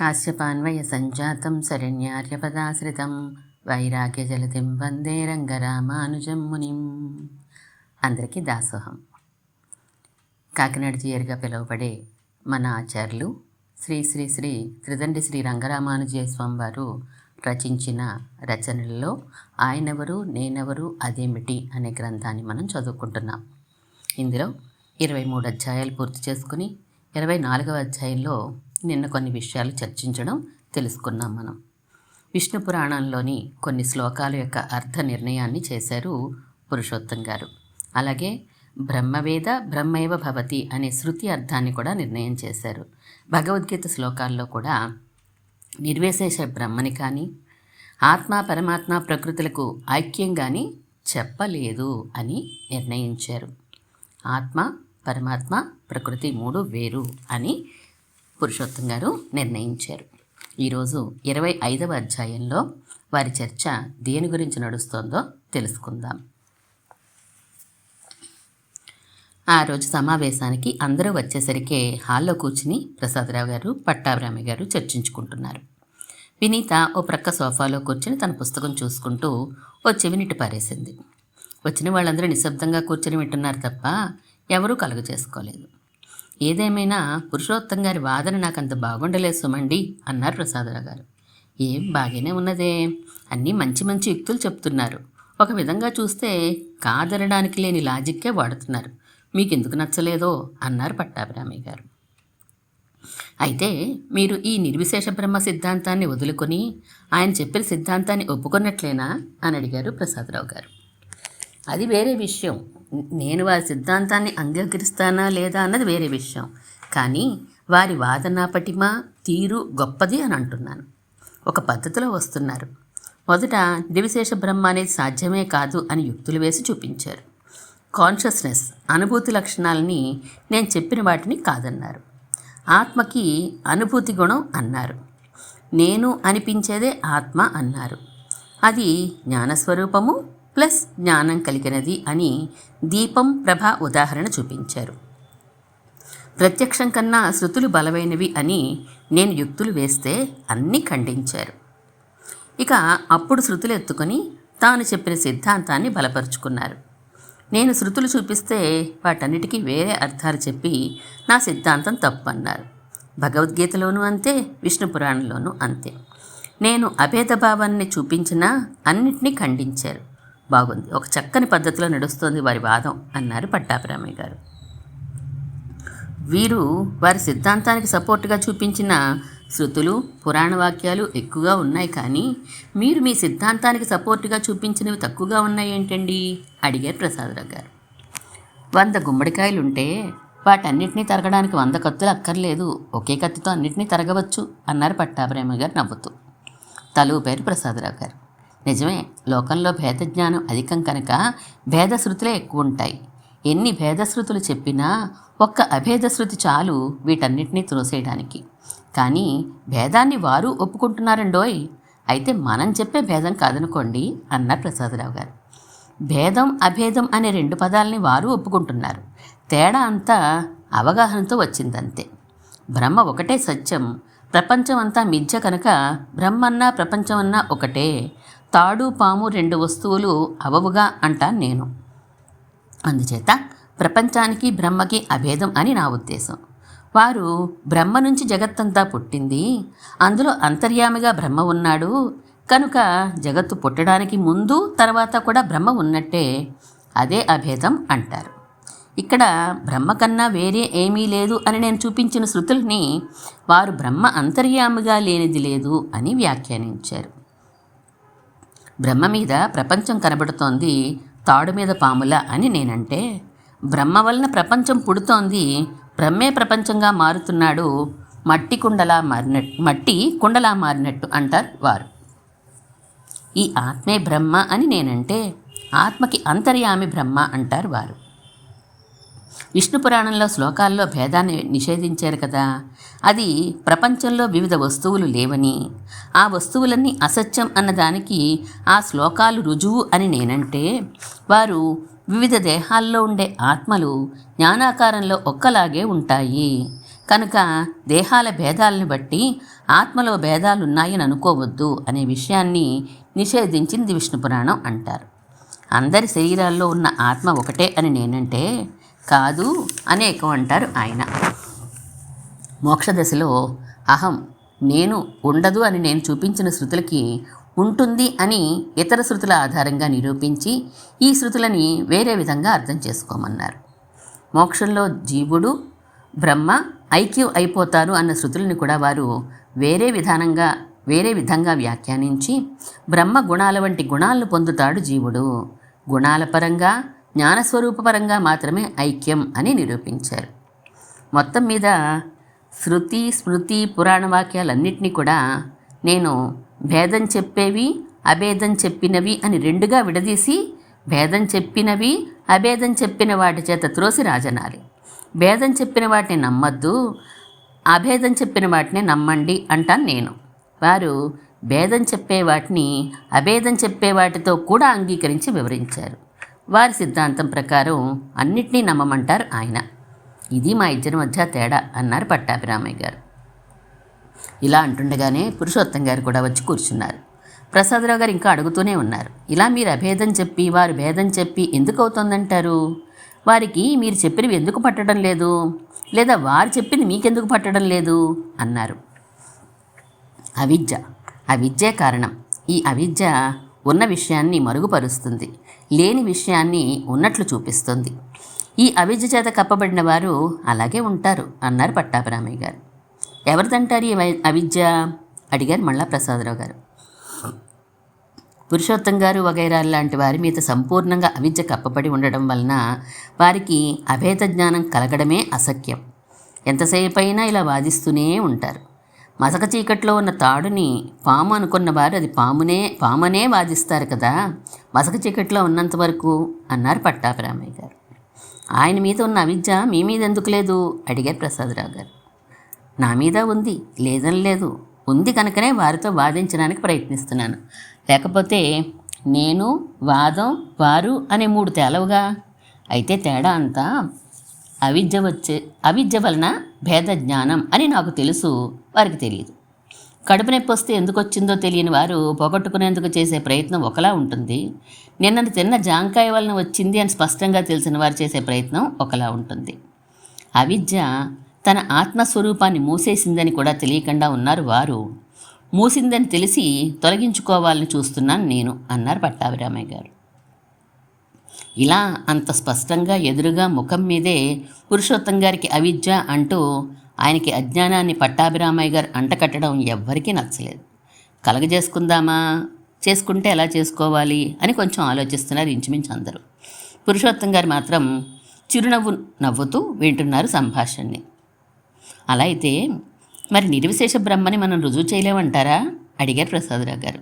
కాశ్యపాన్వయ సంజాతం శరణ్యార్యపదాశ్రితం వైరాగ్యజలతిం వందే రంగరామానుజం మునిం అందరికీ దాసోహం. కాకినాడ జీయర్గా పిలువబడే మన ఆచార్యులు శ్రీ శ్రీ శ్రీ త్రిదండి శ్రీ రంగరామానుజయ స్వామి వారు రచించిన రచనలలో ఆయనెవరు నేనెవరు అదేమిటి అనే గ్రంథాన్ని మనం చదువుకుంటున్నాం. ఇందులో ఇరవై మూడు అధ్యాయాలు పూర్తి చేసుకుని ఇరవై నాలుగవ అధ్యాయంలో నిన్న కొన్ని విషయాలు చర్చించడం తెలుసుకున్నాం మనం. విష్ణు పురాణంలోని కొన్ని శ్లోకాల యొక్క అర్థ నిర్ణయాన్ని చేశారు పురుషోత్తం గారు. అలాగే బ్రహ్మవేద బ్రహ్మైవ భవతి అనే శృతి అర్థాన్ని కూడా నిర్ణయం చేశారు. భగవద్గీత శ్లోకాల్లో కూడా నిర్వేశేష బ్రహ్మని కానీ ఆత్మ పరమాత్మ ప్రకృతులకు ఐక్యం కానీ చెప్పలేదు అని నిర్ణయించారు. ఆత్మ పరమాత్మ ప్రకృతి మూడు వేరు అని పురుషోత్తం గారు నిర్ణయించారు. ఈరోజు ఇరవై ఐదవ అధ్యాయంలో వారి చర్చ దేని గురించి నడుస్తోందో తెలుసుకుందాం. ఆ రోజు సమావేశానికి అందరూ వచ్చేసరికి హాల్లో కూర్చుని ప్రసాదరావు గారు పట్టాభిరామి గారు చర్చించుకుంటున్నారు. వినీత ఓ ప్రక్క సోఫాలో కూర్చుని తన పుస్తకం చూసుకుంటూ ఓ చెవినిటి పారేసింది. వచ్చిన వాళ్ళందరూ నిశ్శబ్దంగా కూర్చుని వింటున్నారు తప్ప ఎవరూ కలుగు చేసుకోలేదు. ఏదేమైనా పురుషోత్తం గారి వాదన నాకు అంత బాగుండలేదు సుమండి అన్నారు ప్రసాదరావు గారు. ఏం బాగానే ఉన్నదే అన్నీ మంచి మంచి యుక్తులు చెప్తున్నారు. ఒక విధంగా చూస్తే కాదనడానికి లేని లాజిక్కే వాడుతున్నారు. మీకు ఎందుకు నచ్చలేదో అన్నారు పట్టాభిరామయ్య గారు. అయితే మీరు ఈ నిర్విశేష బ్రహ్మ సిద్ధాంతాన్ని వదులుకొని ఆయన చెప్పిన సిద్ధాంతాన్ని ఒప్పుకున్నట్లేనా అని అడిగారు ప్రసాదరావు గారు. అది వేరే విషయం. నేను వారి సిద్ధాంతాన్ని అంగీకరిస్తానా లేదా అన్నది వేరే విషయం. కానీ వారి వాదన పటిమ తీరు గొప్పది అని అంటున్నాను. ఒక పద్ధతిలో వస్తున్నారు. మొదట దివిశేష బ్రహ్మ అనేది సాధ్యమే కాదు అని యుక్తులు వేసి చూపించారు. కాన్షియస్నెస్ అనుభూతి లక్షణాలని నేను చెప్పిన వాటిని కాదన్నారు. ఆత్మకి అనుభూతి గుణం అన్నారు. నేను అనిపించేదే ఆత్మ అన్నారు. అది జ్ఞానస్వరూపము ప్లస్ జ్ఞానం కలిగినది అని దీపం ప్రభ ఉదాహరణ చూపించారు. ప్రత్యక్షం కన్నా శృతులు బలమైనవి అని నేను యుక్తులు వేస్తే అన్నీ ఖండించారు. ఇక అప్పుడు శృతులు ఎత్తుకొని తాను చెప్పిన సిద్ధాంతాన్ని బలపరుచుకున్నారు. నేను శృతులు చూపిస్తే వాటన్నిటికీ వేరే అర్థాలు చెప్పి నా సిద్ధాంతం తప్పన్నారు. భగవద్గీతలోనూ అంతే విష్ణు పురాణంలోనూ అంతే. నేను అభేద భావాన్ని చూపించినా అన్నిటినీ ఖండించారు. బాగుంది. ఒక చక్కని పద్ధతిలో నడుస్తోంది వారి వాదం అన్నారు పట్టాభిరామయ్య గారు. వీరు వారి సిద్ధాంతానికి సపోర్టుగా చూపించిన శృతులు పురాణ వాక్యాలు ఎక్కువగా ఉన్నాయి కానీ మీరు మీ సిద్ధాంతానికి సపోర్టుగా చూపించినవి తక్కువగా ఉన్నాయి ఏంటండి? అడిగారు ప్రసాదరావు గారు. వంద గుమ్మడికాయలుంటే వాటన్నిటినీ తరగడానికి వంద కత్తులు అక్కర్లేదు. ఒకే కత్తితో అన్నిటినీ తరగవచ్చు అన్నారు పట్టాభిరామ గారు నవ్వుతూ. తలువు పేరు ప్రసాదరావు గారు. నిజమే లోకంలో భేదజ్ఞానం అధికం కనుక భేదశృతులే ఎక్కువ ఉంటాయి ఎన్ని భేదశృతులు చెప్పినా ఒక్క అభేదశృతి చాలు వీటన్నిటినీ త్రోసేయడానికి కానీ భేదాన్ని వారు ఒప్పుకుంటున్నారండోయ్? అయితే మనం చెప్పే భేదం కాదనుకోండి అన్నారు ప్రసాదరావు గారు. భేదం అభేదం అనే రెండు పదాలని వారు ఒప్పుకుంటున్నారు. తేడా అంతా అవగాహనతో వచ్చిందంతే. బ్రహ్మ ఒకటే సత్యం ప్రపంచం అంతా మిథ్య కనుక బ్రహ్మన్నా ప్రపంచమన్నా ఒకటే. తాడు పాము రెండు వస్తువులు అవవుగా అంటాను నేను. అందుచేత ప్రపంచానికి బ్రహ్మకి అభేదం అని నా ఉద్దేశం. వారు బ్రహ్మ నుంచి జగత్తంతా పుట్టింది. అందులో అంతర్యామిగా బ్రహ్మ ఉన్నాడు. కనుక జగత్తు పుట్టడానికి ముందు తర్వాత కూడా బ్రహ్మ ఉన్నట్టే అదే అభేదం అంటారు. ఇక్కడ బ్రహ్మ కన్నా వేరే ఏమీ లేదు అని నేను చూపించిన శృతుల్ని వారు బ్రహ్మ అంతర్యామిగా లేనిది లేదు అని వ్యాఖ్యానించారు. బ్రహ్మ మీద ప్రపంచం కనబడుతోంది తాడు మీద పాముల అని నేనంటే బ్రహ్మ వలన ప్రపంచం పుడుతోంది బ్రహ్మే ప్రపంచంగా మారుతున్నాడు మట్టి కుండలా మారినట్టు మట్టి కుండలా మారినట్టు అంటారు వారు. ఈ ఆత్మే బ్రహ్మ అని నేనంటే ఆత్మకి అంతర్యామి బ్రహ్మ అంటారు వారు. విష్ణు పురాణంలో శ్లోకాల్లో భేదాన్ని నిషేధించారు కదా. అది ప్రపంచంలో వివిధ వస్తువులు లేవని ఆ వస్తువులన్నీ అసత్యం అన్నదానికి ఆ శ్లోకాలు రుజువు అని నేనంటే వారు వివిధ దేహాల్లో ఉండే ఆత్మలు జ్ఞానాకారంలో ఒక్కలాగే ఉంటాయి. కనుక దేహాల భేదాలను బట్టి ఆత్మలో భేదాలు ఉన్నాయని అనుకోవద్దు అనే విషయాన్ని నిషేధించింది విష్ణు పురాణం అంటారు. అందరి శరీరాల్లో ఉన్న ఆత్మ ఒకటే అని నేనంటే కాదు అనేకం అంటారు ఆయన. మోక్షదశలో అహం నేను ఉండదు అని నేను చూపించిన శృతులకి ఉంటుంది అని ఇతర శృతుల ఆధారంగా నిరూపించి ఈ శృతులని వేరే విధంగా అర్థం చేసుకోమన్నారు. మోక్షంలో జీవుడు బ్రహ్మ ఐక్యం అయిపోతారు అన్న శృతులని కూడా వారు వేరే విధానంగా వేరే విధంగా వ్యాఖ్యానించి బ్రహ్మ గుణాల వంటి గుణాలను పొందుతాడు జీవుడు. గుణాల పరంగా జ్ఞానస్వరూపపరంగా మాత్రమే ఐక్యం అని నిరూపించారు. మొత్తం మీద శృతి స్మృతి పురాణ వాక్యాలన్నింటినీ కూడా నేను భేదం చెప్పేవి అభేదం చెప్పినవి అని రెండుగా విడదీసి భేదం చెప్పినవి అభేదం చెప్పిన వాటి చేత త్రోసి రాజనాలి. భేదం చెప్పిన వాటిని నమ్మద్దు అభేదం చెప్పిన వాటిని నమ్మండి అంటాను నేను. వారు భేదం చెప్పే వాటిని అభేదం చెప్పే వాటితో కూడా అంగీకరించి వివరించారు. వారి సిద్ధాంతం ప్రకారం అన్నిటినీ నమ్మమంటారు ఆయన. ఇది మా ఇద్దరి మధ్య తేడా అన్నారు పట్టాభిరామయ్య గారు. ఇలా అంటుండగానే పురుషోత్తం గారు కూడా వచ్చి కూర్చున్నారు. ప్రసాదరావు గారు ఇంకా అడుగుతూనే ఉన్నారు. ఇలా మీరు అభేదం చెప్పి వారు భేదం చెప్పి ఎందుకు అవుతోందంటారు? వారికి మీరు చెప్పినవి ఎందుకు పట్టడం లేదు? లేదా వారు చెప్పింది మీకెందుకు పట్టడం లేదు? అన్నారు. అవిద్య. అవిద్యే కారణం. ఈ అవిద్య ఉన్న విషయాన్ని మరుగుపరుస్తుంది లేని విషయాన్ని ఉన్నట్లు చూపిస్తుంది. ఈ అవిద్య చేత కప్పబడిన వారు అలాగే ఉంటారు అన్నారు పట్టాభిరామయ్య గారు. ఎవరిదంటారు ఈ అవిద్య? అడిగారు మళ్ళా ప్రసాదరావు గారు. పురుషోత్తం గారు వగైరా లాంటి వారి మీద సంపూర్ణంగా అవిద్య కప్పబడి ఉండడం వలన వారికి అభేద జ్ఞానం కలగడమే అసఖ్యం. ఎంతసేపైనా ఇలా వాదిస్తూనే ఉంటారు. మసక చీకట్లో ఉన్న తాడుని పాము అనుకున్న వారు అది పామునే పామనే వాదిస్తారు కదా. మసక చీకట్లో ఉన్నంత వరకు అన్నారు పట్టాభిరామయ్య గారు. ఆయన మీద ఉన్న అవిద్య మీ మీద ఎందుకు లేదు? అడిగారు ప్రసాదరావు గారు. నా మీద ఉంది లేదని లేదు. ఉంది కనుకనే వారితో వాదించడానికి ప్రయత్నిస్తున్నాను. లేకపోతే నేను వాదం వారు అనే మూడు తేలవుగా? అయితే తేడా అంతా అవిద్య వచ్చే అవిద్య వలన భేద జ్ఞానం అని నాకు తెలుసు. వారికి తెలియదు. కడుపు నొప్పి వస్తే ఎందుకు వచ్చిందో తెలియని వారు పోగొట్టుకునేందుకు చేసే ప్రయత్నం ఒకలా ఉంటుంది. నిన్న తిన్న జాంకాయ వలన వచ్చింది అని స్పష్టంగా తెలిసిన వారు చేసే ప్రయత్నం ఒకలా ఉంటుంది. అవిద్య తన ఆత్మస్వరూపాన్ని మూసేసిందని కూడా తెలియకుండా ఉన్నారు వారు. మూసిందని తెలిసి తొలగించుకోవాలని చూస్తున్నాను నేను అన్నారు పట్టాభిరామయ్య గారు. ఇలా అంత స్పష్టంగా ఎదురుగా ముఖం మీదే పురుషోత్తం గారికి అవిద్య అంటూ ఆయనకి అజ్ఞానాన్ని పట్టాభిరామయ్య గారు అంటకట్టడం ఎవ్వరికీ నచ్చలేదు. కలగజేసుకుందామా? చేసుకుంటే ఎలా చేసుకోవాలి? అని కొంచెం ఆలోచిస్తున్నారు ఇంచుమించు అందరూ. పురుషోత్తం గారు మాత్రం చిరునవ్వు నవ్వుతూ వింటున్నారు సంభాషణని. అలా అయితే మరి నిర్విశేష బ్రహ్మని మనం రుజువు చేయలేమంటారా? అడిగారు ప్రసాదరావు గారు.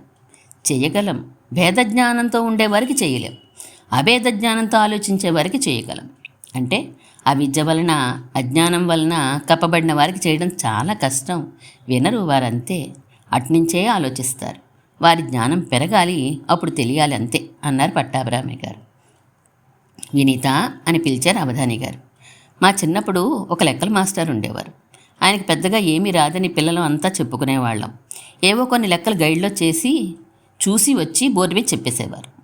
చేయగలం. భేద జ్ఞానంతో ఉండేవారికి చేయలేం. అభేద జ్ఞానంతో ఆలోచించే వారికి చేయగలం. అంటే అవిద్య వలన అజ్ఞానం వలన కప్పబడిన వారికి చేయడం చాలా కష్టం. వినరు వారంతే. అట్నుంచే ఆలోచిస్తారు. వారి జ్ఞానం పెరగాలి అప్పుడు తెలియాలి అంతే అన్నారు పట్టాభిరామయ్య గారు. వినీత అని పిలిచారు అవధాని గారు. మా చిన్నప్పుడు ఒక లెక్కల మాస్టర్ ఉండేవారు. ఆయనకి పెద్దగా ఏమీ రాదని పిల్లలు అంతా చెప్పుకునేవాళ్ళం. ఏవో కొన్ని లెక్కలు గైడ్లో చేసి చూసి వచ్చి బోర్డు మీద చెప్పేసేవారు.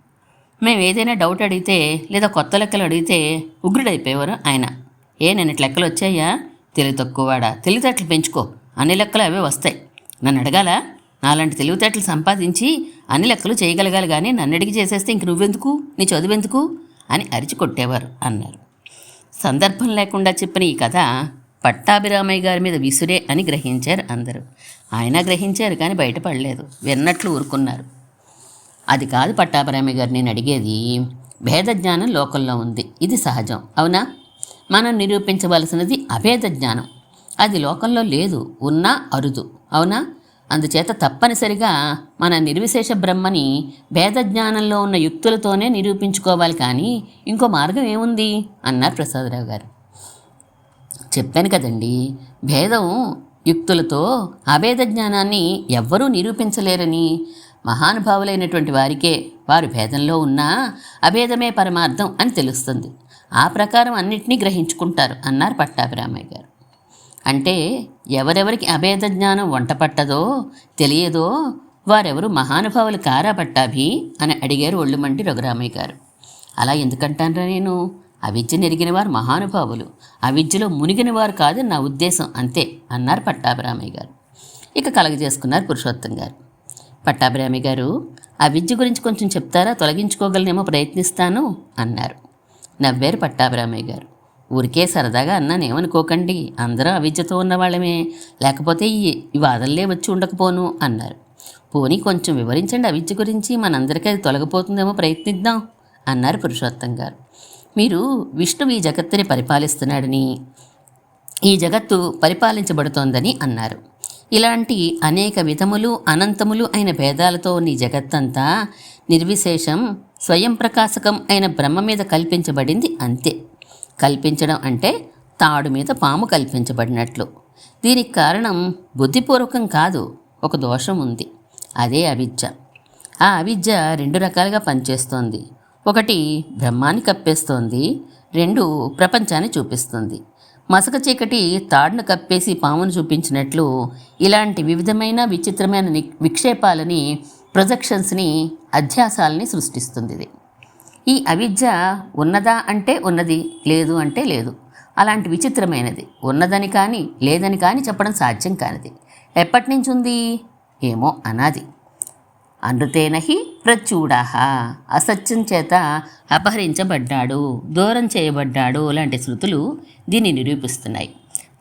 మేము ఏదైనా డౌట్ అడిగితే లేదా కొత్త లెక్కలు అడిగితే ఉగ్రుడైపోయేవారు ఆయన. ఏ నేను ఇట్లా లెక్కలు వచ్చాయా? తెలివి తక్కువవాడా? తెలివితేటలు పెంచుకో. అన్ని లెక్కలు అవే వస్తాయి. నన్ను అడగాల? నాలాంటి తెలివితేటలు సంపాదించి అన్ని లెక్కలు చేయగలగాలి కానీ నన్ను అడిగి చేసేస్తే ఇంక నువ్వెందుకు? నీ చదువెందుకు? అని అరిచి కొట్టేవారు అన్నారు. సందర్భం లేకుండా చెప్పిన ఈ కథ పట్టాభిరామయ్య గారి మీద విసురే అని గ్రహించారు అందరూ. ఆయన గ్రహించారు కానీ బయటపడలేదు. విన్నట్లు ఊరుకున్నారు. అది కాదు పట్టాభిరామయ్య గారు నేను అడిగేది భేద జ్ఞానం లోకంలో ఉంది. ఇది సహజం. అవునా? మనం నిరూపించవలసినది అభేద జ్ఞానం. అది లోకంలో లేదు ఉన్నా అరుదు. అవునా? అందుచేత తప్పనిసరిగా మన నిర్విశేష బ్రహ్మని భేద జ్ఞానంలో ఉన్న యుక్తులతోనే నిరూపించుకోవాలి కానీ ఇంకో మార్గం ఏముంది? అన్నారు ప్రసాదరావు గారు. చెప్పాను కదండి భేదం యుక్తులతో అభేద జ్ఞానాన్ని ఎవ్వరూ నిరూపించలేరని మహానుభావులైనటువంటి వారికే వారు భేదంలో ఉన్నా అభేదమే పరమార్థం అని తెలుస్తుంది. ఆ ప్రకారం అన్నిటినీ గ్రహించుకుంటారు అన్నారు పట్టాభిరామయ్య గారు. అంటే ఎవరెవరికి అభేద జ్ఞానం వంట పట్టదో తెలియదో వారెవరు మహానుభావులు కారా పట్టాభి అని అడిగారు ఒళ్ళుమంటి రఘురామయ్య గారు. అలా ఎందుకంటానరా నేను? అవిద్య నెరిగిన వారు మహానుభావులు. అవిద్యలో మునిగిన వారు కాదు నా ఉద్దేశం అంతే అన్నారు పట్టాభిరామయ్య గారు. ఇక కలగజేసుకున్నారు పురుషోత్తం గారు. పట్టాభిరామి గారు ఆ విద్య గురించి కొంచెం చెప్తారా? తొలగించుకోగలనేమో ప్రయత్నిస్తాను అన్నారు. నవ్వారు పట్టాభిరామయ్య గారు. ఊరికే సరదాగా అన్నాను ఏమనుకోకండి అందరూ అవిద్యతో ఉన్న వాళ్ళమే లేకపోతే ఈ ఈ వాదనలే వచ్చి ఉండకపోను అన్నారు. పోనీ కొంచెం వివరించండి అవిద్య గురించి. మనందరికీ అది తొలగిపోతుందేమో ప్రయత్నిద్దాం అన్నారు పురుషోత్తం గారు. మీరు విష్ణువు ఈ జగత్తుని పరిపాలిస్తున్నాడని ఈ జగత్తు పరిపాలించబడుతోందని అన్నారు. ఇలాంటి అనేక విధములు అనంతములు అయిన భేదాలతో నీ జగత్తంతా నిర్విశేషం స్వయం ప్రకాశకం అయిన బ్రహ్మ మీద కల్పించబడింది అంతే. కల్పించడం అంటే తాడు మీద పాము కల్పించబడినట్లు. దీనికి కారణం బుద్ధిపూర్వకం కాదు ఒక దోషం ఉంది. అదే అవిద్య. ఆ అవిద్య రెండు రకాలుగా పనిచేస్తోంది. ఒకటి బ్రహ్మాన్ని కప్పేస్తోంది రెండు ప్రపంచాన్ని చూపిస్తుంది. మసక చీకటి తాడును కప్పేసి పామును చూపించినట్లు ఇలాంటి వివిధమైన విచిత్రమైన ని- విక్షేపాలని ప్రొజెక్షన్స్ని అధ్యాసాలని సృష్టిస్తుంది ఇది. ఈ అవిద్య ఉన్నదా అంటే ఉన్నది లేదు అంటే లేదు. అలాంటి విచిత్రమైనది. ఉన్నదని కానీ లేదని కానీ చెప్పడం సాధ్యం కానిది. ఎప్పటి నుంచి ఉంది ఏమో అనాది. అనృతేనహి ప్రచూడాహ అసత్యం చేత అపహరించబడ్డాడు దూరం చేయబడ్డాడు లాంటి శృతులు దీన్ని నిరూపిస్తున్నాయి.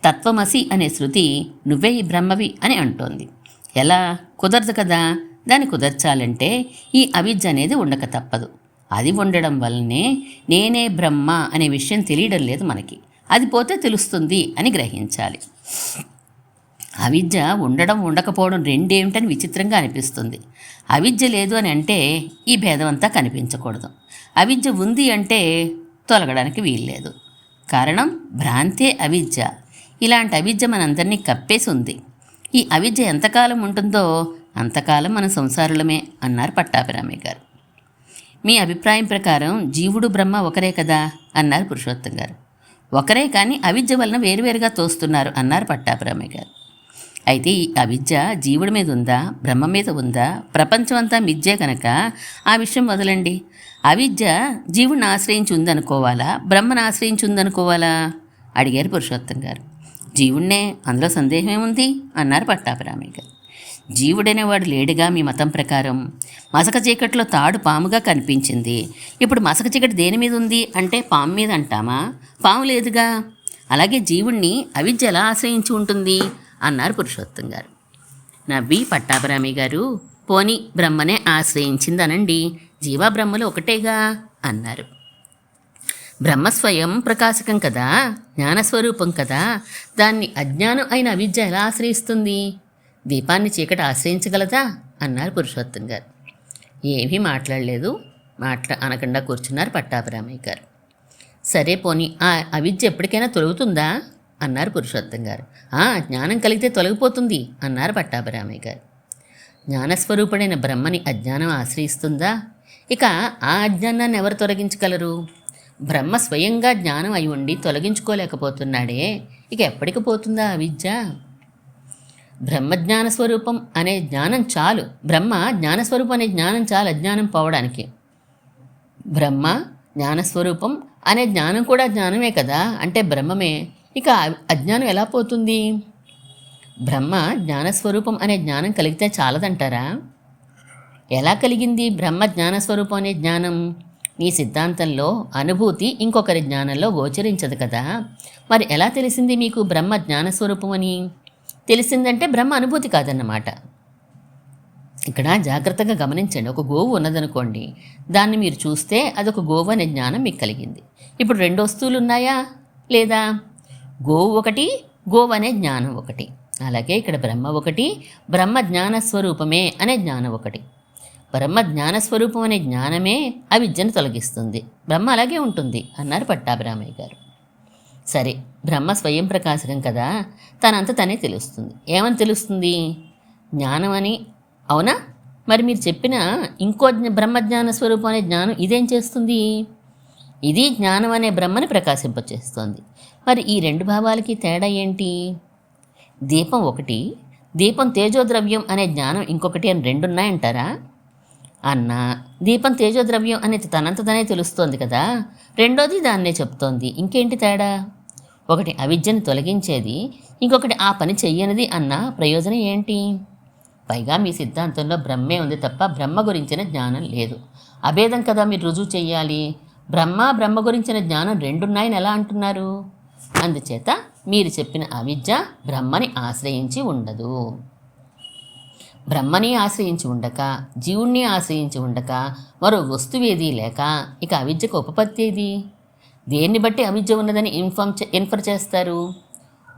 తత్వమసి అనే శృతి నువ్వే ఈ బ్రహ్మవి అని అంటోంది. ఎలా? కుదరదు కదా? దాన్ని కుదర్చాలంటే ఈ అవిద్య అనేది ఉండక తప్పదు. అది ఉండడం వల్లనే నేనే బ్రహ్మ అనే విషయం తెలియడం లేదు మనకి. అది పోతే తెలుస్తుంది అని గ్రహించాలి. అవిద్య ఉండడం ఉండకపోవడం రెండేమిటని విచిత్రంగా అనిపిస్తుంది. అవిద్య లేదు అని అంటే ఈ భేదం అంతా కనిపించకూడదు. అవిద్య ఉంది అంటే తొలగడానికి వీల్లేదు. కారణం భ్రాంతే అవిద్య. ఇలాంటి అవిద్య మనందరినీ కప్పేసి ఉంది. ఈ అవిద్య ఎంతకాలం ఉంటుందో అంతకాలం మన సంసారులమే అన్నారు పట్టాభిరామయ్య గారు. మీ అభిప్రాయం ప్రకారం జీవుడు బ్రహ్మ ఒకరే కదా అన్నారు పురుషోత్తం గారు. ఒకరే కానీ అవిద్య వలన వేరువేరుగా తోస్తున్నారు అన్నారు పట్టాభిరామయ్య గారు. అయితే ఈ అవిద్య జీవుడి మీద ఉందా? బ్రహ్మ మీద ఉందా? ప్రపంచం అంతా మిథ్యే కనుక ఆ విషయం వదలండి. అవిద్య జీవుడిని ఆశ్రయించి ఉందనుకోవాలా బ్రహ్మను ఆశ్రయించి ఉందనుకోవాలా అడిగారు పురుషోత్తం గారు. జీవుణ్ణే? అందులో సందేహమేముంది? అన్నారు పట్టాభిరామయ్య గారు జీవుడనేవాడు లేడుగా మీ మతం ప్రకారం. మసక చీకట్లో తాడు పాముగా కనిపించింది. ఇప్పుడు మసక చీకటి దేని మీద ఉంది? అంటే పాము మీద అంటామా? పాము లేదుగా. అలాగే జీవుణ్ణి అవిద్య ఎలా ఆశ్రయించి ఉంటుంది? అన్నారు పురుషోత్తం గారు. నవ్వి పట్టాభిరామి గారు పోని బ్రహ్మనే ఆశ్రయించిందనండి జీవా బ్రహ్మలు ఒకటేగా అన్నారు. బ్రహ్మ స్వయం ప్రకాశకం కదా జ్ఞానస్వరూపం కదా దాన్ని అజ్ఞానం అయిన అవిద్య ఎలా ఆశ్రయిస్తుంది? దీపాన్ని చీకటి ఆశ్రయించగలదా? అన్నారు పురుషోత్తం గారు. ఏమీ మాట్లాడలేదు మాట్లా అనకుండా కూర్చున్నారు పట్టాభిరామయ్య గారు. సరే పోనీ ఆ అవిద్య ఎప్పటికైనా తొలుగుతుందా? అన్నారు పురుషోత్తం గారు. "ఆ, జ్ఞానం కలిగితే తొలగిపోతుంది అన్నారు పట్టాభిరామయ్య గారు. జ్ఞానస్వరూపుడైన బ్రహ్మని అజ్ఞానం ఆశ్రయిస్తుందా? ఇక ఆ అజ్ఞానాన్ని ఎవరు తొలగించగలరు? బ్రహ్మ స్వయంగా జ్ఞానం అయి ఉండి తొలగించుకోలేకపోతున్నాడే ఇక ఎప్పటికి పోతుందా ఆ విద్య? బ్రహ్మజ్ఞాన స్వరూపం అనే జ్ఞానం చాలు. బ్రహ్మ జ్ఞానస్వరూపం అనే జ్ఞానం చాలు అజ్ఞానం పోవడానికి. బ్రహ్మ జ్ఞానస్వరూపం అనే జ్ఞానం కూడా జ్ఞానమే కదా అంటే బ్రహ్మమే. ఇక అజ్ఞానం ఎలా పోతుంది? బ్రహ్మ జ్ఞానస్వరూపం అనే జ్ఞానం కలిగితే చాలదంటారా? ఎలా కలిగింది బ్రహ్మ జ్ఞానస్వరూపం అనే జ్ఞానం? మీ సిద్ధాంతంలో అనుభూతి ఇంకొకరి జ్ఞానంలో గోచరించదు కదా. మరి ఎలా తెలిసింది మీకు బ్రహ్మ జ్ఞానస్వరూపం అని? తెలిసిందంటే బ్రహ్మ అనుభూతి కాదన్నమాట. ఇక్కడ జాగ్రత్తగా గమనించండి. ఒక గోవు ఉన్నదనుకోండి. దాన్ని మీరు చూస్తే అదొక గోవు అనే జ్ఞానం మీకు కలిగింది. ఇప్పుడు రెండు వస్తువులు ఉన్నాయా? లేదా? గోవు ఒకటి గోవు అనే జ్ఞానం ఒకటి. అలాగే ఇక్కడ బ్రహ్మ ఒకటి బ్రహ్మ జ్ఞాన స్వరూపమే అనే జ్ఞానం ఒకటి. బ్రహ్మ జ్ఞాన స్వరూపం అనే జ్ఞానమే అవిద్యను తొలగిస్తుంది. బ్రహ్మ అలాగే ఉంటుంది అన్నారు పట్టాభిరామయ్య గారు. సరే బ్రహ్మ స్వయం ప్రకాశకం కదా తనంత తనే తెలుస్తుంది. ఏమని తెలుస్తుంది? జ్ఞానం అని? అవునా? మరి మీరు చెప్పిన ఇంకో బ్రహ్మ బ్రహ్మజ్ఞాన స్వరూపం అనే జ్ఞానం ఇదేం చేస్తుంది? ఇది జ్ఞానం అనే బ్రహ్మని ప్రకాశింపచేస్తోంది. మరి ఈ రెండు భావాలకి తేడా ఏంటి? దీపం ఒకటి దీపం తేజోద్రవ్యం అనే జ్ఞానం ఇంకొకటి అని రెండున్నాయంటారా? అన్నా దీపం తేజోద్రవ్యం అనేది తనంతదనే తెలుస్తోంది కదా. రెండోది దాన్నే చెప్తోంది. ఇంకేంటి తేడా? ఒకటి అవిద్యను తొలగించేది ఇంకొకటి ఆ పని చెయ్యనిది అన్న ప్రయోజనం ఏంటి? పైగా మీ సిద్ధాంతంలో బ్రహ్మే ఉంది తప్ప బ్రహ్మ గురించిన జ్ఞానం లేదు. అభేదం కదా మీరు రుజువు చెయ్యాలి. బ్రహ్మ బ్రహ్మ గురించిన జ్ఞానం రెండున్నాయని ఎలా అంటున్నారు? అందుచేత మీరు చెప్పిన అవిద్య బ్రహ్మని ఆశ్రయించి ఉండదు. బ్రహ్మని ఆశ్రయించి ఉండక జీవుణ్ణి ఆశ్రయించి ఉండక మరో వస్తువేది లేక ఇక అవిద్యకు ఉపపత్తి ఏది? దేన్ని బట్టి అవిద్య ఉన్నదని ఇన్ఫార్మ్ చే ఇన్ఫర్ చేస్తారు?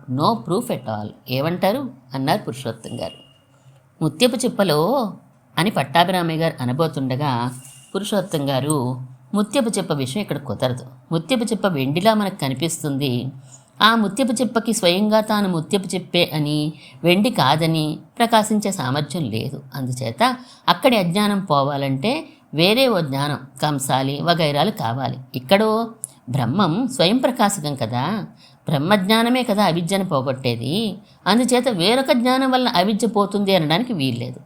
No proof at all. ఏమంటారు? అన్నారు పురుషోత్తం గారు. ముత్యపు చిప్పలో అని పట్టాభిరామయ్య గారు అనబోతుండగా పురుషోత్తం గారు ముత్యపు చిప్ప విషయం ఇక్కడ కుదరదు. ముత్యపు చిప్ప వెండిలా మనకు కనిపిస్తుంది. ఆ ముత్యపు చిప్పకి స్వయంగా తాను ముత్యపు చిప్పే అని వెండి కాదని ప్రకాశించే సామర్థ్యం లేదు. అందుచేత అక్కడి అజ్ఞానం పోవాలంటే వేరే ఓ జ్ఞానం కంసాలి వగైరాలు కావాలి. ఇక్కడో బ్రహ్మం స్వయం ప్రకాశకం కదా. బ్రహ్మజ్ఞానమే కదా అవిద్యను పోగొట్టేది. అందుచేత వేరొక జ్ఞానం వల్ల అవిద్య పోతుంది అనడానికి వీల్లేదు.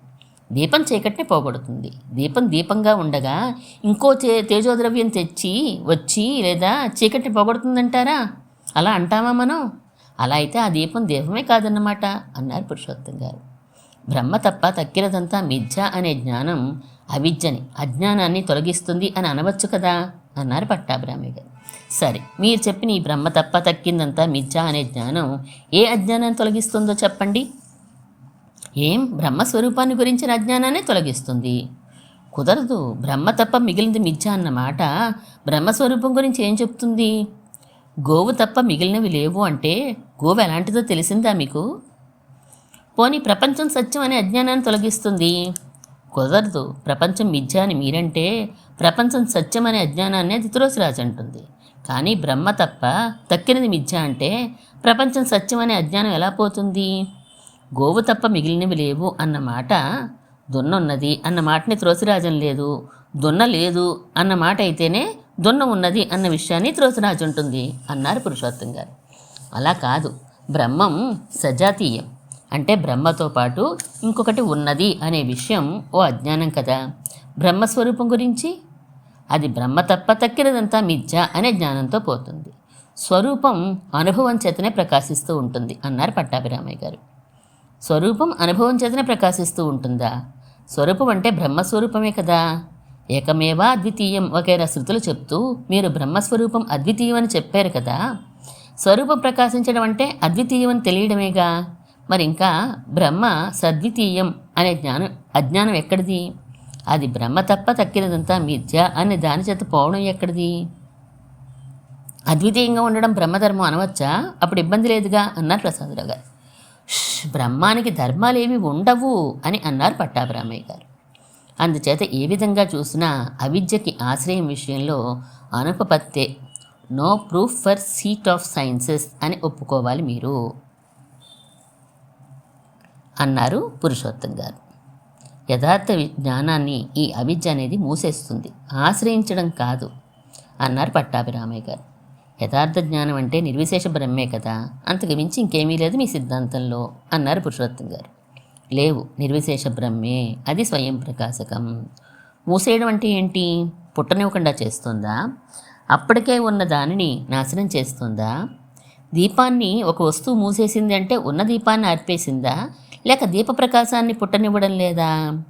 దీపం చీకటిని పోగొడుతుంది. దీపం దీపంగా ఉండగా ఇంకో తేజోద్రవ్యం తెచ్చి వచ్చి లేదా చీకటిని పోగొడుతుందంటారా? అలా అంటామా మనం? అలా అయితే ఆ దీపం దీపమే కాదన్నమాట అన్నారు పురుషోత్తం గారు. బ్రహ్మ తప్ప తక్కినదంతా మిథ్య అనే జ్ఞానం అవిద్యని అజ్ఞానాన్ని తొలగిస్తుంది అని అనవచ్చు కదా అన్నారు పట్టాభిరామి గారు. సరే మీరు చెప్పిన ఈ బ్రహ్మ తప్ప తక్కిందంతా మిథ్య అనే జ్ఞానం ఏ అజ్ఞానాన్ని తొలగిస్తుందో చెప్పండి. ఏం? బ్రహ్మస్వరూపాన్ని గురించిన అజ్ఞానాన్ని తొలగిస్తుంది. కుదరదు బ్రహ్మ తప్ప మిగిలింది మిథ్య అన్నమాట. బ్రహ్మస్వరూపం గురించి ఏం చెప్తుంది? గోవు తప్ప మిగిలినవి లేవు అంటే గోవు ఎలాంటిదో తెలిసిందా మీకు? పోనీ ప్రపంచం సత్యం అనే అజ్ఞానాన్ని తొలగిస్తుంది. కుదరదు. ప్రపంచం మిథ్య అని మీరంటే ప్రపంచం సత్యం అనే అజ్ఞానాన్ని అది తులసిరాజు అంటుంది. కానీ బ్రహ్మ తప్ప తక్కినది మిథ్య అంటే ప్రపంచం సత్యం అనే అజ్ఞానం ఎలా పోతుంది? గోవు తప్ప మిగిలినవి లేవు అన్న మాట దున్నున్నది అన్న మాటని త్రోసిరాజం లేదు. దున్న లేదు అన్న మాట అయితేనే దున్న ఉన్నది అన్న విషయాన్ని త్రోసిరాజు ఉంటుంది అన్నారు పురుషోత్తం గారు. అలా కాదు బ్రహ్మం సజాతీయం. అంటే బ్రహ్మతో పాటు ఇంకొకటి ఉన్నది అనే విషయం ఓ అజ్ఞానం కదా. బ్రహ్మస్వరూపం గురించి? అది బ్రహ్మ తప్ప తక్కినదంతా మిథ్య అనే జ్ఞానంతో పోతుంది. స్వరూపం అనుభవం చేతనే ప్రకాశిస్తూ ఉంటుంది అన్నారు పట్టాభిరామయ్య గారు. స్వరూపం అనుభవం చేతనే ప్రకాశిస్తూ ఉంటుందా? స్వరూపం అంటే బ్రహ్మస్వరూపమే కదా. ఏకమేవా అద్వితీయం వగైరా శృతులు చెప్తూ మీరు బ్రహ్మస్వరూపం అద్వితీయం అని చెప్పారు కదా. స్వరూపం ప్రకాశించడం అంటే అద్వితీయం అని తెలియడమేగా? మరి ఇంకా బ్రహ్మ సద్వితీయం అనే జ్ఞానం అజ్ఞానం ఎక్కడిది? అది బ్రహ్మ తప్ప తక్కినదంతా మిథ్య అనే దాని చేత పోవడం ఎక్కడిది? అద్వితీయంగా ఉండడం బ్రహ్మధర్మం అనవచ్చా? అప్పుడు ఇబ్బంది లేదుగా అన్నారు ప్రసాదరావు గారు. బ్రహ్మానికి ధర్మాలేవి ఉండవు అని అన్నారు పట్టాభిరామయ్య గారు. అందుచేత ఏ విధంగా చూసినా అవిద్యకి ఆశ్రయం విషయంలో అనుపపత్తే no proof for seat of sciences అని ఒప్పుకోవాలి మీరు అన్నారు పురుషోత్తం గారు. యథార్థ వి- జ్ఞానాన్ని ఈ అవిద్య అనేది మూసేస్తుంది. ఆశ్రయించడం కాదు అన్నారు పట్టాభిరామయ్య గారు. యథార్థ జ్ఞానం అంటే నిర్విశేష బ్రహ్మే కదా అంతకు మించి ఇంకేమీ లేదు మీ సిద్ధాంతంలో అన్నారు పురుషోత్తం గారు. లేవు. నిర్విశేష బ్రహ్మే. అది స్వయం ప్రకాశకం. మూసేయడం అంటే ఏంటి? పుట్టనివ్వకుండా చేస్తుందా? అప్పటికే ఉన్న దానిని నాశనం చేస్తుందా? దీపాన్ని ఒక వస్తువు మూసేసింది అంటే ఉన్న దీపాన్ని ఆర్పేసిందా? లేక దీప ప్రకాశాన్ని పుట్టనివ్వడం లేదా?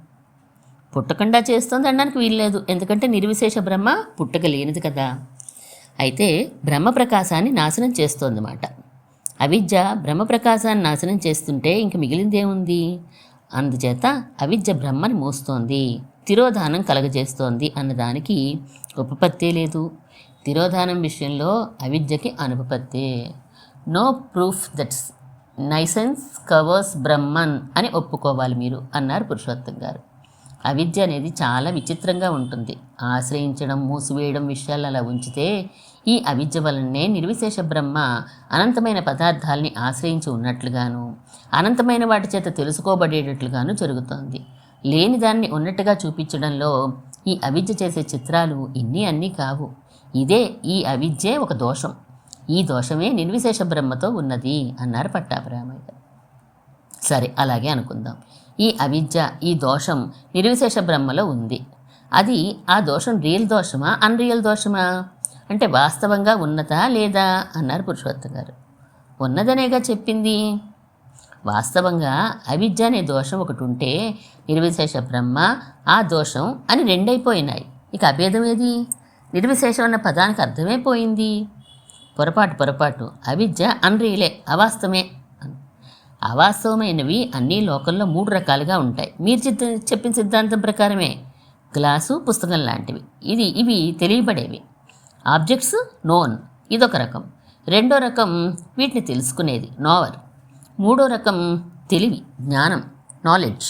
పుట్టకుండా చేస్తుంది అనడానికి వీల్లేదు. ఎందుకంటే నిర్విశేష బ్రహ్మ పుట్టక లేనిది కదా. అయితే బ్రహ్మ ప్రకాశాన్ని నాశనం చేస్తోందన్నమాట. అవిద్య బ్రహ్మ ప్రకాశాన్ని నాశనం చేస్తుంటే ఇంక మిగిలిందేముంది అందుచేత అవిద్య బ్రహ్మని మోస్తోంది. తిరోధానం కలగజేస్తోంది అన్నదానికి ఉపపత్తే లేదు. తిరోధానం విషయంలో అవిద్యకి అనుపపత్తే. No proof that's nescience covers Brahman అని ఒప్పుకోవాలి మీరు అన్నారు పురుషోత్తం గారు. అవిద్య అనేది చాలా విచిత్రంగా ఉంటుంది. ఆశ్రయించడం మూసివేయడం విషయాలు అలా ఉంచితే ఈ అవిద్య వలనే నిర్విశేష బ్రహ్మ అనంతమైన పదార్థాల్ని ఆశ్రయించి ఉన్నట్లుగాను అనంతమైన వాటి చేత తెలుసుకోబడేటట్లుగాను జరుగుతోంది. లేని దాన్ని ఉన్నట్టుగా చూపించడంలో ఈ అవిద్య చేసే చిత్రాలు ఇన్ని అన్నీ కావు. ఇదే ఈ అవిద్యే ఒక దోషం. ఈ దోషమే నిర్విశేష బ్రహ్మతో ఉన్నది అన్నారు పట్టాభిరామయ్య సరే అలాగే అనుకుందాం. ఈ అవిద్య ఈ దోషం నిర్విశేష బ్రహ్మలో ఉంది. అది ఆ దోషం రియల్ దోషమా అన్రియల్ దోషమా? అంటే వాస్తవంగా ఉన్నదా లేదా అన్నారు పురుషోత్తం గారు. ఉన్నదనేగా చెప్పింది? వాస్తవంగా అవిద్య అనే దోషం ఒకటి ఉంటే నిర్విశేష బ్రహ్మ ఆ దోషం అని రెండైపోయినాయి. ఇక అభేదం ఏది? నిర్విశేషం అన్న పదానికి అర్థమైపోయింది పొరపాటు పొరపాటు. అవిద్య అన్రియలే అవాస్తవమే. అవాస్తవమైనవి అన్ని లోకంలో మూడు రకాలుగా ఉంటాయి. మీరు చిత్త చెప్పిన సిద్ధాంతం ప్రకారమే. గ్లాసు పుస్తకం లాంటివి. ఇది ఇవి తెలియబడేవి. ఆబ్జెక్ట్స్ నోన్ ఇదొక రకం. రెండో రకం వీటిని తెలుసుకునేది నోవర్. మూడో రకం తెలివి జ్ఞానం నాలెడ్జ్.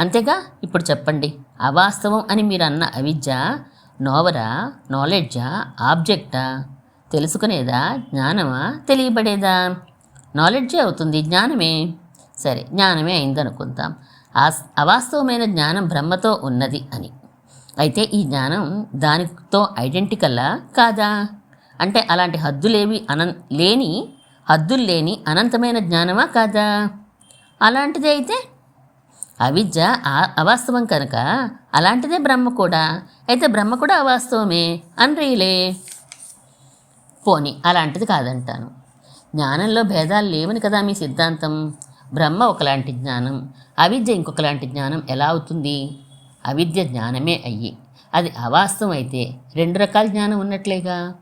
అంతేగా? ఇప్పుడు చెప్పండి. అవాస్తవం అని మీరు అన్న అవిద్య నోవరా నాలెడ్జా ఆబ్జెక్టా? తెలుసుకునేదా జ్ఞానమా తెలియబడేదా? నాలెడ్జే అవుతుంది జ్ఞానమే. సరే జ్ఞానమే అయిందనుకుందాం. అవాస్తవమైన జ్ఞానం బ్రహ్మతో ఉన్నది అని. అయితే ఈ జ్ఞానం దానితో ఐడెంటికల్లా కాదా? అంటే అలాంటి హద్దులేవి అనం లేని హద్దులు లేని అనంతమైన జ్ఞానమా కాదా? అలాంటిది అయితే? అవిద్య అవాస్తవం కనుక అలాంటిదే బ్రహ్మ కూడా. అయితే బ్రహ్మ కూడా అవాస్తవమే అనరీలే. పోని అలాంటిది కాదంటాను. జ్ఞానంలో భేదాలు లేవని కదా మీ సిద్ధాంతం. బ్రహ్మ ఒకలాంటి జ్ఞానం అవిద్య ఇంకొకలాంటి జ్ఞానం ఎలా అవుతుంది? అవిద్య జ్ఞానమే అయ్యి. అది అవాస్తవం అయితే రెండు రకాల జ్ఞానం ఉన్నట్లేగా?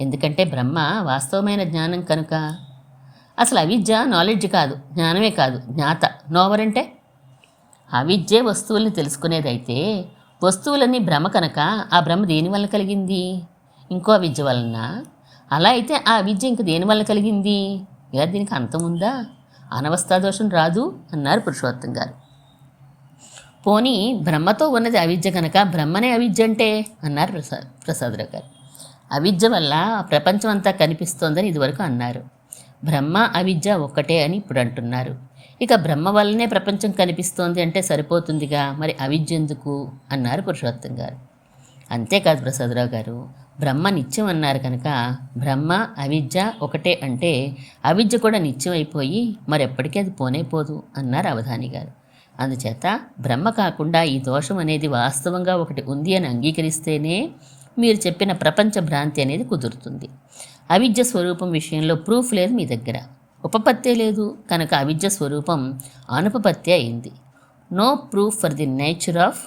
ఎందుకంటే బ్రహ్మ వాస్తవమైన జ్ఞానం కనుక. అసలు అవిద్య నాలెడ్జ్ కాదు జ్ఞానమే కాదు జ్ఞాత. నోవర్ అంటే అవిద్యే వస్తువుల్ని తెలుసుకునేదైతే వస్తువులన్నీ భ్రమ కనుక ఆ భ్రమ దేని వల్ల కలిగింది? ఇంకో అవిద్య వలన? అలా అయితే ఆ విద్య ఇంక దేని వల్ల కలిగింది? ఇలా దీనికి అంతం ఉందా అనవస్థా దోషం రాదు అన్నారు పురుషోత్తం గారు. పోనీ బ్రహ్మతో ఉన్నది అవిద్య కనుక బ్రహ్మనే అవిద్య అంటే? అన్నారు ప్రసాద్ ప్రసాదరావు గారు. అవిద్య వల్ల ప్రపంచం అంతా కనిపిస్తోందని ఇదివరకు అన్నారు. బ్రహ్మ అవిద్య ఒక్కటే అని ఇప్పుడు అంటున్నారు. ఇక బ్రహ్మ వల్లనే ప్రపంచం కనిపిస్తోంది అంటే సరిపోతుందిగా? మరి అవిద్య ఎందుకు? అన్నారు పురుషోత్తం గారు. అంతేకాదు ప్రసాదరావు గారు బ్రహ్మ నిత్యం అన్నారు కనుక బ్రహ్మ అవిద్య ఒకటే అంటే అవిద్య కూడా నిత్యం అయిపోయి మరెప్పటికీ అది పోనే పోదు అన్నారు అవధాని గారు. అందుచేత బ్రహ్మ కాకుండా ఈ దోషం అనేది వాస్తవంగా ఒకటి ఉంది అని అంగీకరిస్తేనే మీరు చెప్పిన ప్రపంచ భ్రాంతి అనేది కుదురుతుంది. అవిద్య స్వరూపం విషయంలో ప్రూఫ్ లేదు మీ దగ్గర. ఉపపత్తే లేదు. కనుక అవిద్య స్వరూపం అనుపపత్తి అయింది. No proof for the nature of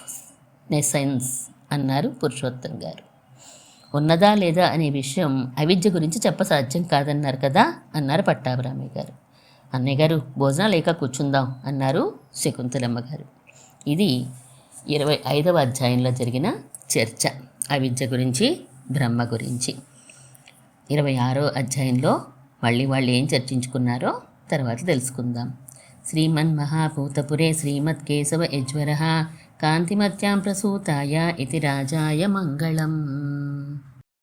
nescience అన్నారు పురుషోత్తం గారు. ఉన్నదా లేదా అనే విషయం అవిద్య గురించి చెప్పసాధ్యం కాదన్నారు కదా? అన్నారు పట్టాభిరామయ్య గారు. అన్నయ్య గారు భోజనం లేక కూర్చుందాం అన్నారు శకుంతలమ్మ గారు ఇది ఇరవై ఐదవ అధ్యాయంలో జరిగిన చర్చ అవిద్య గురించి బ్రహ్మ గురించి. ఇరవై ఆరో అధ్యాయంలో మళ్ళీ వాళ్ళు ఏం చర్చించుకున్నారో తర్వాత తెలుసుకుందాం. శ్రీమన్ మహాభూతపురే శ్రీమత్ కేశవ యజ్వర కాంతిమత్యాం ప్రసూతాయ ఇది రాజాయ మంగళం.